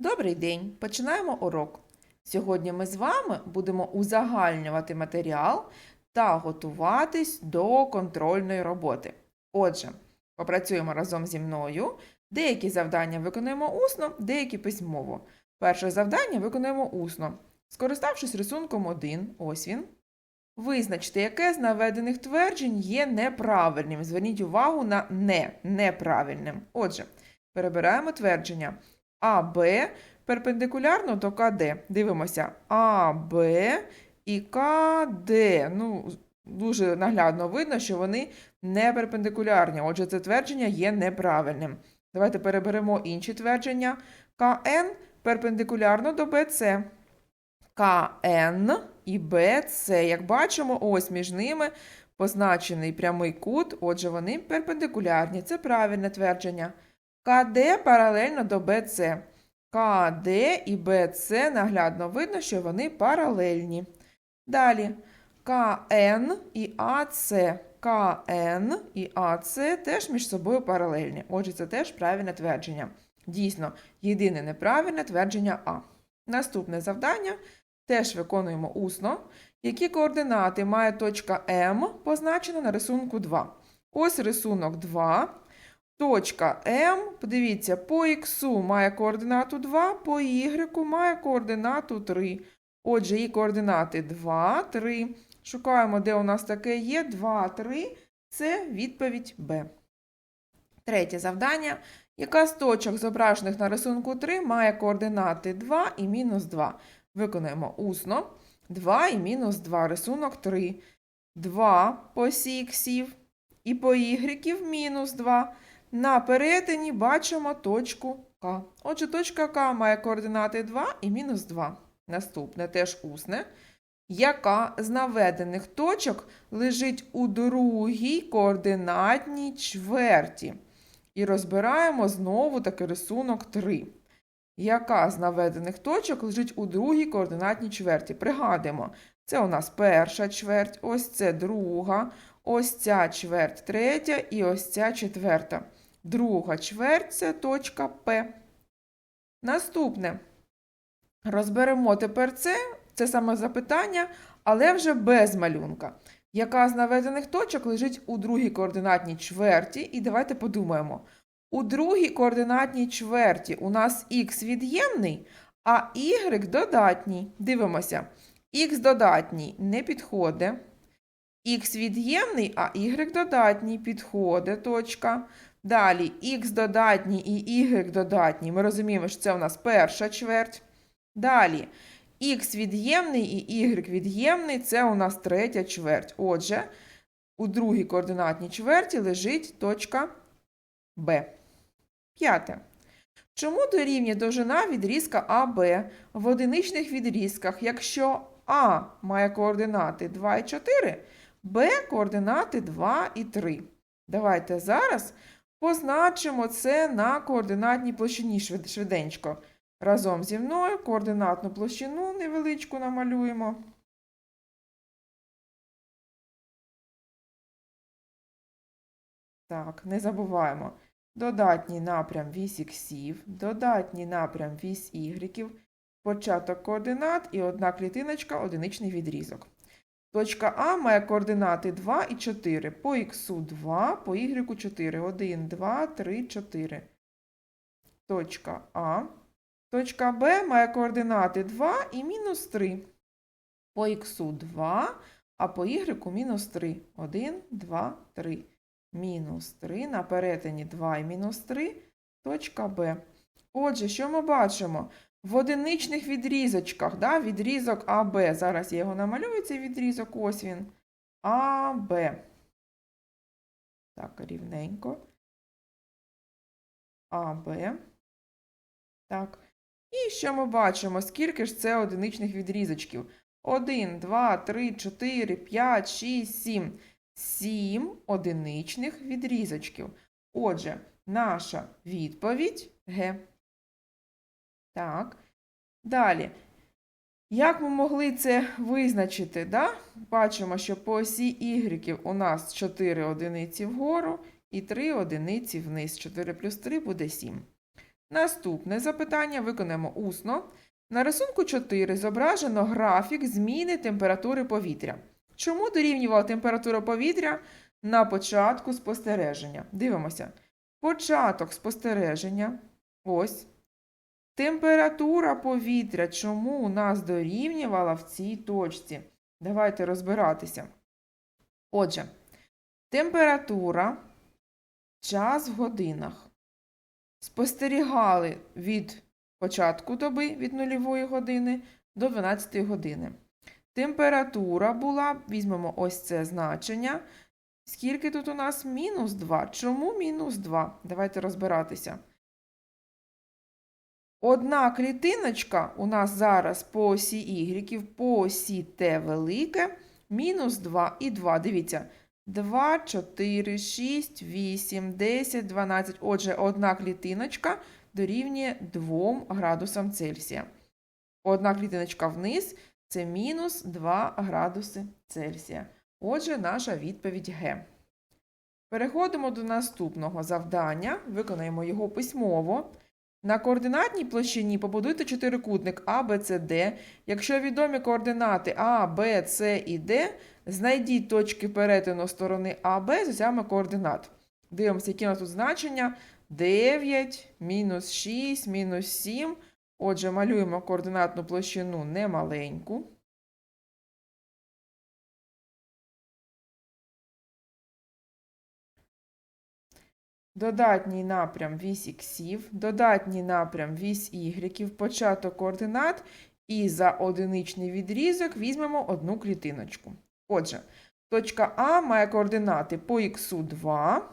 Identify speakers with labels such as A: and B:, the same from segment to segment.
A: Добрий день! Починаємо урок. Сьогодні ми з вами будемо узагальнювати матеріал та готуватись до контрольної роботи. Отже, попрацюємо разом зі мною. Деякі завдання виконуємо усно, деякі письмово. Перше завдання виконуємо усно. Скориставшись рисунком 1, ось він. Визначте, яке з наведених тверджень є неправильним. Зверніть увагу на не неправильним. Отже, перебираємо твердження. АБ перпендикулярно до КД. Дивимося АБ і КД. Ну, дуже наглядно видно, що вони не перпендикулярні. Отже, це твердження є неправильним. Давайте переберемо інші твердження. КН перпендикулярно до БЦ. КН і БЦ. Як бачимо, ось між ними позначений прямий кут, отже, вони перпендикулярні. Це правильне твердження. КД паралельно до БЦ. КД і БЦ наглядно видно, що вони паралельні. Далі КН і АЦ. КН і АЦ теж між собою паралельні. Отже, це теж правильне твердження. Дійсно, єдине неправильне твердження А. Наступне завдання теж виконуємо усно. Які координати має точка М, позначена на рисунку 2? Ось рисунок 2. Точка М, подивіться, по х має координату 2, по y має координату 3. Отже, її координати 2, 3. Шукаємо, де у нас таке є. 2, 3. Це відповідь Б. Третє завдання. Яка з точок, зображених на рисунку 3, має координати 2 і мінус 2? Виконаємо усно. 2 і мінус 2. Рисунок 3. 2 по іксів і по y мінус 2. На перетині бачимо точку К. Отже, точка К має координати 2 і мінус 2. Наступне теж усне. Яка з наведених точок лежить у другій координатній чверті? І розбираємо знову таки рисунок 3. Яка з наведених точок лежить у другій координатній чверті? Пригадуємо, це у нас перша чверть, ось це друга, ось ця чверть третя і ось ця четверта. Друга чверть це точка П. Наступне. Розберемо тепер це, це саме запитання, але вже без малюнка. Яка з наведених точок лежить у другій координатній чверті? І давайте подумаємо. У другій координатній чверті у нас х від'ємний, а y додатній. Дивимося. Х додатній не підходить. Х від'ємний, а y додатній підходить. Точка. Далі х додатній і y додатній. Ми розуміємо, що це у нас перша чверть. Далі х від'ємний і y від'ємний це у нас третя чверть. Отже, у другій координатній чверті лежить точка Б. П'яте. Чому дорівнює довжина відрізка АБ в одиничних відрізках, якщо А має координати 2 і 4, Б координати 2 і 3? Давайте зараз позначимо це на координатній площині швид- швиденько. Разом зі мною координатну площину невеличку намалюємо. Так, не забуваємо. Додатній напрям вісь іксів, додатній напрям вісь ігреків, початок координат і одна клітиночка одиничний відрізок. Точка А має координати 2 і 4. По х 2, по y 4. 1, 2, 3, 4. Точка А. Точка Б має координати 2 і мінус 3. По х 2, а по y мінус 3. 1, 2, 3. Мінус 3 на перетині 2 і мінус 3. Точка Б. Отже, що ми бачимо? В одиничних відрізочках, да, відрізок АБ. Зараз я його намалюю, цей відрізок, ось він. АБ. Так, рівненько. АБ. Так. І що ми бачимо? Скільки ж це одиничних відрізочків? 1, 2, 3, 4, 5, 6, 7. 7 одиничних відрізочків. Отже, наша відповідь Г. Так. Далі. Як ми могли це визначити? Да? Бачимо, що по осі Y у нас 4 одиниці вгору і 3 одиниці вниз. 4 плюс 3 буде 7. Наступне запитання виконаємо усно. На рисунку 4 зображено графік зміни температури повітря. Чому дорівнювала температура повітря на початку спостереження? Дивимося. Початок спостереження. Ось. Температура повітря чому у нас дорівнювала в цій точці? Давайте розбиратися. Отже, температура, час в годинах. Спостерігали від початку доби від нульової години до 12 години. Температура була, візьмемо ось це значення. Скільки тут у нас? Мінус 2. Чому мінус 2? Давайте розбиратися. Одна клітиночка у нас зараз по осі Y, по осі Т велике, мінус 2 і 2. Дивіться. 2, 4, 6, 8, 10, 12. Отже, одна клітиночка дорівнює 2 градусам Цельсія. Одна клітиночка вниз це мінус 2 градуси Цельсія. Отже, наша відповідь Г. Переходимо до наступного завдання. Виконаємо його письмово. На координатній площині побудуйте чотирикутник А, Б, С, Д. Якщо відомі координати А, Б, С і Д, знайдіть точки перетину сторони АБ з осями координат. Дивимося, які у нас тут значення. 9, мінус 6, мінус 7. Отже, малюємо координатну площину немаленьку. Додатній напрям вісь іксів, додатній напрям вісь ігреків, початок координат і за одиничний відрізок візьмемо одну клітиночку. Отже, точка А має координати по х 2,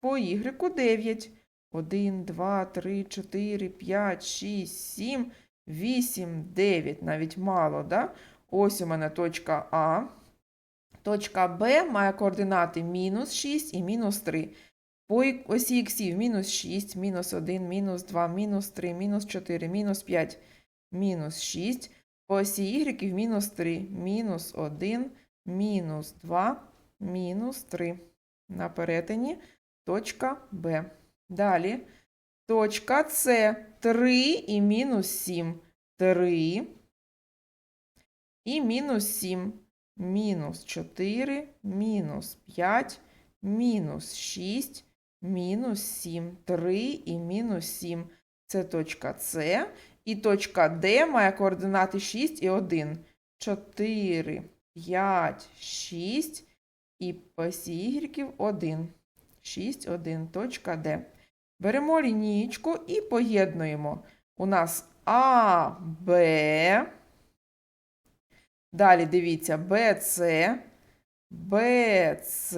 A: по y 9. 1, 2, 3, 4, 5, 6, 7, 8, 9. Навіть мало, да? Ось у мене точка А. Точка Б має координати мінус 6 і мінус 3. По осі іксів мінус 6, мінус 1, мінус 2, мінус 3, мінус 4, мінус 5, мінус 6. По осі ігреків мінус 3, мінус 1, мінус 2, мінус 3. На перетині точка Б. Далі точка С 3 і мінус 7. 3 і мінус 7. Мінус 4, мінус 5, мінус 6, мінус 7. 3 і мінус 7. Це точка С. І точка Д має координати 6 і 1. 4, 5, 6 і по 1. 6, 1, точка Д. Беремо лінійку і поєднуємо. У нас А, Б. Далі дивіться БЦ, БЦ,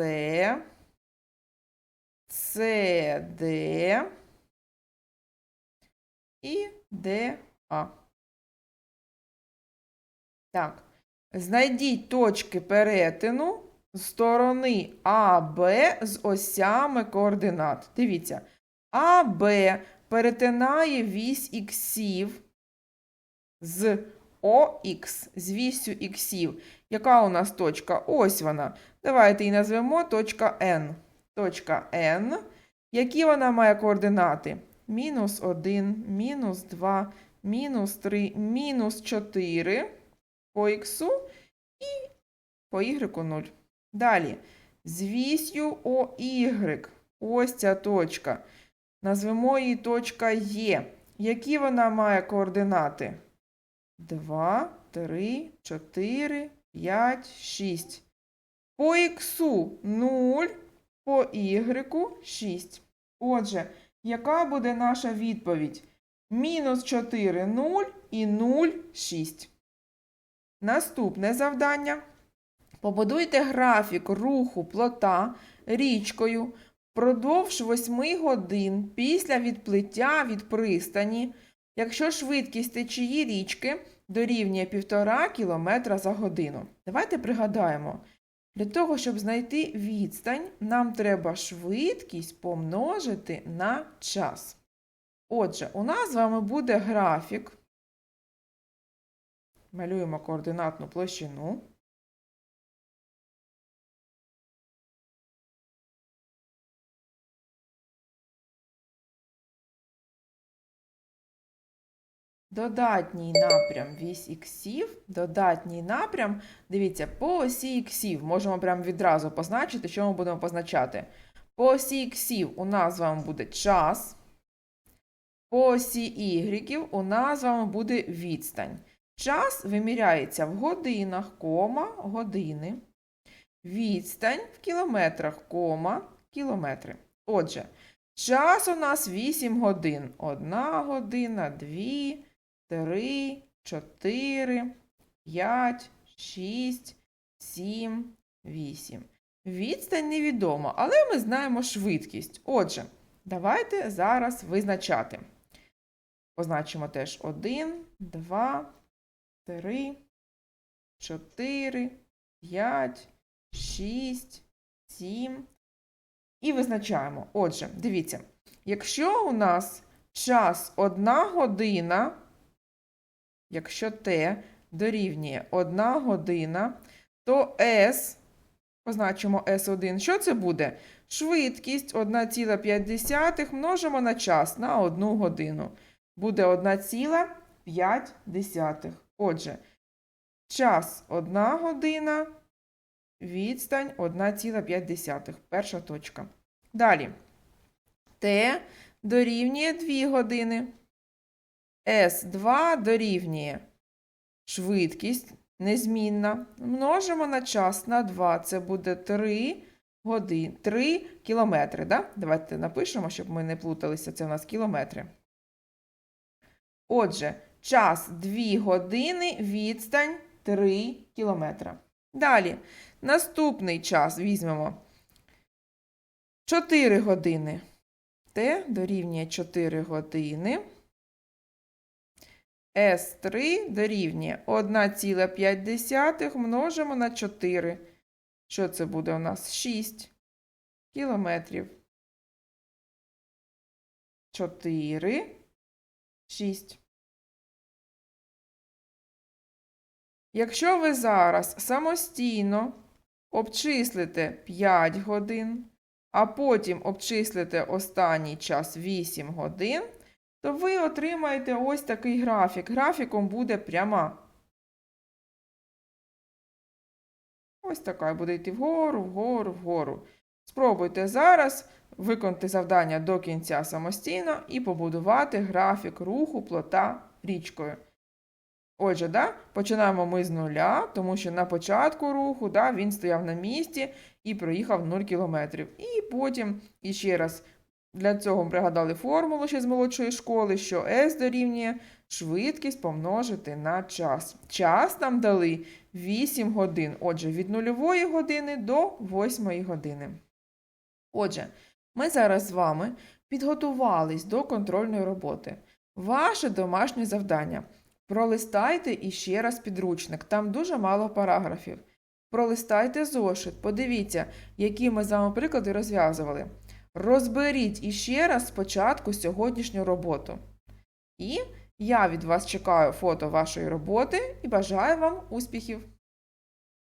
A: СД і ДА. Так, знайдіть точки перетину сторони АБ з осями координат. Дивіться, АБ перетинає вісь іксів з ОХ, з вісю іксів. Яка у нас точка? Ось вона. Давайте її назвемо точка N. Точка N. Які вона має координати? Мінус 1, мінус 2, мінус 3, мінус 4 по х і по y 0. Далі. З вісю ОY. Ось ця точка. Назвемо її точка Є. Які вона має координати? 2, 3, 4, 5, 6. По х 0, по y 6. Отже, яка буде наша відповідь? Мінус 4 0 і 0 6. Наступне завдання. Побудуйте графік руху плота річкою впродовж 8 годин після відплиття від пристані, якщо швидкість течії річки дорівнює 1,5 км за годину. Давайте пригадаємо, для того, щоб знайти відстань, нам треба швидкість помножити на час. Отже, у нас з вами буде графік. Малюємо координатну площину. Додатній напрям вісь іксів, додатній напрям. Дивіться, по осі іксів можемо прямо відразу позначити, що ми будемо позначати. По осі іксів у нас з вами буде час. По осі ігреків у нас з вами буде відстань. Час виміряється в годинах, кома, години. Відстань в кілометрах, кома, кілометри. Отже, час у нас 8 годин. Одна година, дві, три, чотири, п'ять, шість, сім, вісім. Відстань невідома, але ми знаємо швидкість. Отже, давайте зараз визначати. Позначимо теж 1, 2, 3, 4, 5, 6, 7. І визначаємо. Отже, дивіться, якщо у нас час 1 година, якщо Т дорівнює 1 година, то S, позначимо S1, що це буде? Швидкість 1,5 множимо на час на 1 годину. Буде 1,5. Отже, час 1 година, відстань 1,5. Перша точка. Далі. Т дорівнює 2 години. С2 дорівнює швидкість незмінна. Множимо на час на 2. Це буде 3 години, 3 кілометри. Да? Давайте напишемо, щоб ми не плуталися. Це у нас кілометри. Отже, час 2 години, відстань 3 кілометра. Далі, наступний час візьмемо 4 години. Т дорівнює 4 години. С3 дорівнює 1,5 множимо на 4. Що це буде у нас? 6 кілометрів. 4, 6. Якщо ви зараз самостійно обчислите 5 годин, а потім обчислите останній час 8 годин, то ви отримаєте ось такий графік. Графіком буде пряма. Ось така буде йти вгору, вгору, вгору. Спробуйте зараз виконати завдання до кінця самостійно і побудувати графік руху плота річкою. Отже, да, починаємо ми з нуля, тому що на початку руху да, він стояв на місці і проїхав 0 км. І потім іще раз для цього ми пригадали формулу ще з молодшої школи, що S дорівнює швидкість помножити на час. Час нам дали 8 годин. Отже, від нульової години до 8 години. Отже, ми зараз з вами підготувались до контрольної роботи. Ваше домашнє завдання. Пролистайте іще раз підручник, там дуже мало параграфів. Пролистайте зошит, подивіться, які ми з вами приклади розв'язували. Розберіть іще раз спочатку сьогоднішню роботу. І я від вас чекаю фото вашої роботи і бажаю вам успіхів!